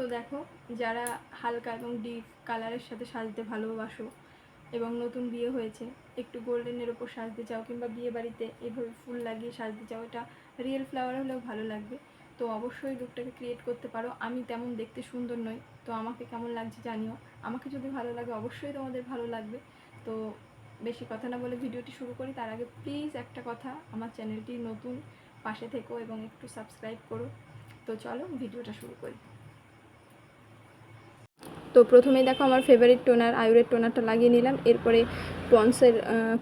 তো দেখো, যারা হালকা এবং ডিপ কালারের সাথে সাজতে ভালোবাসো এবং নতুন বিয়ে হয়েছে, একটু গোল্ডেনের ওপর সাজতে চাও কিংবা বিয়ে বাড়িতে এভাবে ফুল লাগিয়ে সাজতে চাও, এটা রিয়েল ফ্লাওয়ার হলেও ভালো লাগবে। তো অবশ্যই লুকটাকে ক্রিয়েট করতে পারো। আমি তেমন দেখতে সুন্দর নই, তো আমাকে কেমন লাগছে জানিও। আমাকে যদি ভালো লাগে অবশ্যই তোমাদের ভালো লাগবে। তো বেশি কথা না বলে ভিডিওটি শুরু করি। তার আগে প্লিজ একটা কথা, আমার চ্যানেলটি নতুন, পাশে থেকো এবং একটু সাবস্ক্রাইব করো। তো চলো, ভিডিওটা শুরু করি। তো প্রথমেই দেখো আমার ফেভারিট টোনার আয়ুরের টোনারটা লাগিয়ে নিলাম, এরপরে পন্সের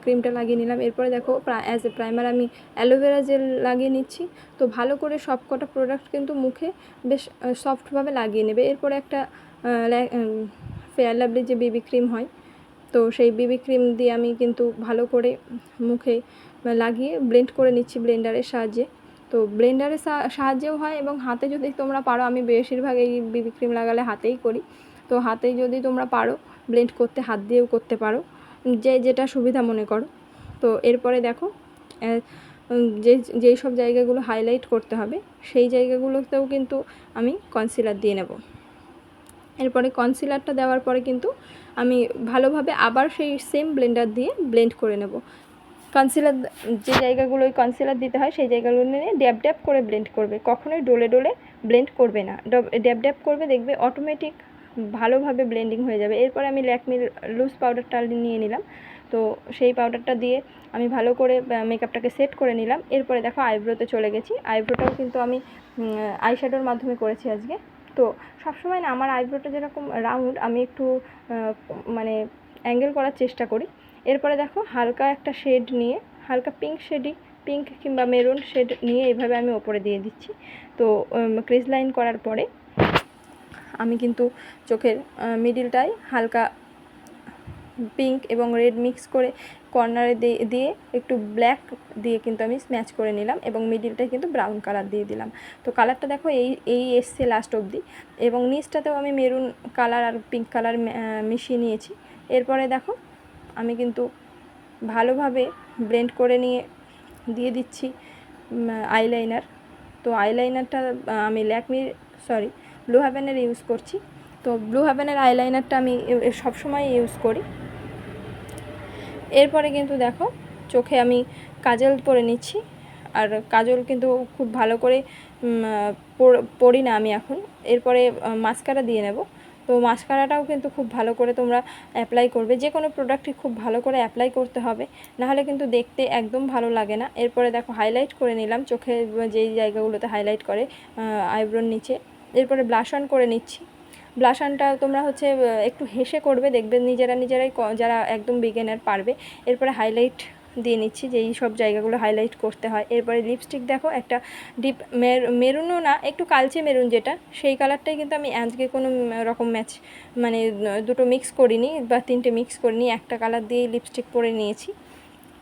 ক্রিমটা লাগিয়ে নিলাম, এরপরে দেখো অ্যাজ এ প্রাইমার আমি অ্যালোভেরা জেল লাগিয়ে নিচ্ছি। তো ভালো করে সব কটা প্রোডাক্ট কিন্তু মুখে বেশ সফটভাবে লাগিয়ে নেবে। এরপরে একটা ফেয়ার লাভলি যে বেবি ক্রিম হয়, তো সেই বেবি ক্রিম দিয়ে আমি কিন্তু ভালো করে মুখে লাগিয়ে ব্লেন্ড করে নিচ্ছি ব্লেন্ডারের সাহায্যে। তো ব্লেন্ডারের সাহায্যেও হয় এবং হাতে যদি তোমরা পারো, আমি বেশিরভাগ এই বিবি ক্রিম লাগালে হাতেই করি। তো হাতে যদি তোমরা পারো ব্লেন্ড করতে, হাত দিয়েও করতে পারো। যে যেটা সুবিধা মনে করো। তো এরপরে দেখো যে, যেই সব জায়গাগুলো হাইলাইট করতে হবে, সেই জায়গাগুলোতেও কিন্তু আমি কনসিলার দিয়ে নেব। এরপরে কনসিলারটা দেওয়ার পরে কিন্তু আমি ভালোভাবে আবার সেই সেম ব্লেন্ডার দিয়ে ব্লেন্ড করে নেব। কনসিলার যে জায়গাগুলোয় কনসিলার দিতে হয়, সেই জায়গাগুলো নিয়ে ড্যাব ড্যাব করে ব্লেন্ড করবে। কখনোই ডোলে ডোলে ব্লেন্ড করবে না। ড্যাব ড্যাব করবে, দেখবে অটোমেটিক ভালোভাবে ব্লেন্ডিং হয়ে যাবে। এরপরে আমি ল্যাকমির লুজ পাউডারটা নিয়ে নিলাম। তো সেই পাউডারটা দিয়ে আমি ভালো করে মেকআপটাকে সেট করে নিলাম। এরপরে দেখো আইব্রোতে চলে গেছি। আইব্রোটাও কিন্তু আমি আইশ্যাডোর মাধ্যমে করেছি আজকে। তো সবসময় না আমার আইব্রোটা যেরকম রাউন্ড আমি একটু মানে অ্যাঙ্গেল করার চেষ্টা করি। এরপরে দেখো হালকা একটা শেড নিয়ে, হালকা পিঙ্ক শেডই পিঙ্ক কিংবা মেরুন শেড নিয়ে এইভাবে আমি ওপরে দিয়ে দিচ্ছি। তো ক্রিজ লাইন করার পরে আমি কিন্তু চোখের মিডিলটায় হালকা পিঙ্ক এবং রেড মিক্স করে কর্নারে দিয়ে একটু ব্ল্যাক দিয়ে কিন্তু আমি স্ম্যাচ করে নিলাম এবং মিডিলটায় কিন্তু ব্রাউন কালার দিয়ে দিলাম। তো কালারটা দেখো এই এই এসছে লাস্ট অবধি এবং নিচটাতেও আমি মেরুন কালার আর পিঙ্ক কালার মিশিয়ে নিয়েছি। এরপরে দেখো আমি কিন্তু ভালোভাবে ব্লেন্ড করে নিয়ে দিয়ে দিচ্ছি আইলাইনার তো আইলাইনারটা আমি ল্যাকমির সরি ব্লু হ্যাভেনের ইউজ করছি। তো ব্লু হ্যাভেনের আইলাইনারটা আমি সবসময় ইউজ করি। এরপরে কিন্তু দেখো, চোখে আমি কাজল পরে নিচ্ছি। আর কাজল কিন্তু খুব ভালো করে পরি না আমি এখন। এরপরে মাস্কারা দিয়ে নেব। তো মাস্কারাটাও কিন্তু খুব ভালো করে তোমরা অ্যাপ্লাই করবে। যে কোনো প্রোডাক্টই খুব ভালো করে অ্যাপ্লাই করতে হবে। নাহলে কিন্তু দেখতে একদম ভালো লাগে না। এরপরে দেখো হাইলাইট করে নিলাম। চোখে যেই জায়গাগুলোতে হাইলাইট করে আইব্রোর নিচে। এরপরে ব্লাশ অন করে নিচ্ছি। ব্লাশ অনটা তোমরা হচ্ছে একটু হেসে করবে, দেখবে নিজেরা নিজেরাই যারা একদম বিগিনার পারবে। এরপরে হাইলাইট দিয়ে নিচ্ছি যে এই সব জায়গাগুলো হাইলাইট করতে হয়। এরপরে লিপস্টিক দেখো, একটা ডিপ মেরুনও না, একটু কালচে মেরুন যেটা, সেই কালারটাই কিন্তু আমি আজকে কোনো রকম ম্যাচ মানে দুটো মিক্স করিনি বা তিনটে মিক্স করিনি, একটা কালার দিয়ে লিপস্টিক পরে নিয়েছি।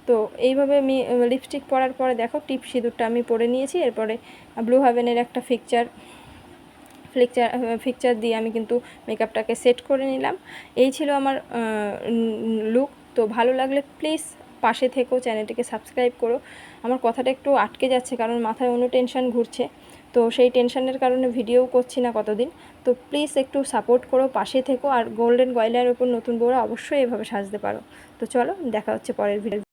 তো এইভাবে আমি লিপস্টিক পরার পরে দেখো টিপ সিঁদুরটা আমি পরে নিয়েছি। এরপরে ব্লু হাভেনের একটা ফিকচার ফ্লিকচার ফিকচার দিয়ে আমি কিন্তু মেকআপটাকে সেট করে নিলাম। এই ছিল আমার লুক তো ভালো লাগলে প্লিজ পাশে থেকো, চ্যানেলটিকে সাবস্ক্রাইব করো। আমার কথাটা একটু আটকে যাচ্ছে কারণ মাথায় অন্য টেনশান ঘুরছে। তো সেই টেনশনের কারণে ভিডিও করছি না কতদিন। তো প্লিজ একটু সাপোর্ট করো, পাশে থেকো। আর গোল্ডেন গয়লার ওপর নতুন বউরা অবশ্যই এভাবে সাজতে পারো। তো চলো, দেখা হচ্ছে পরের ভিডিও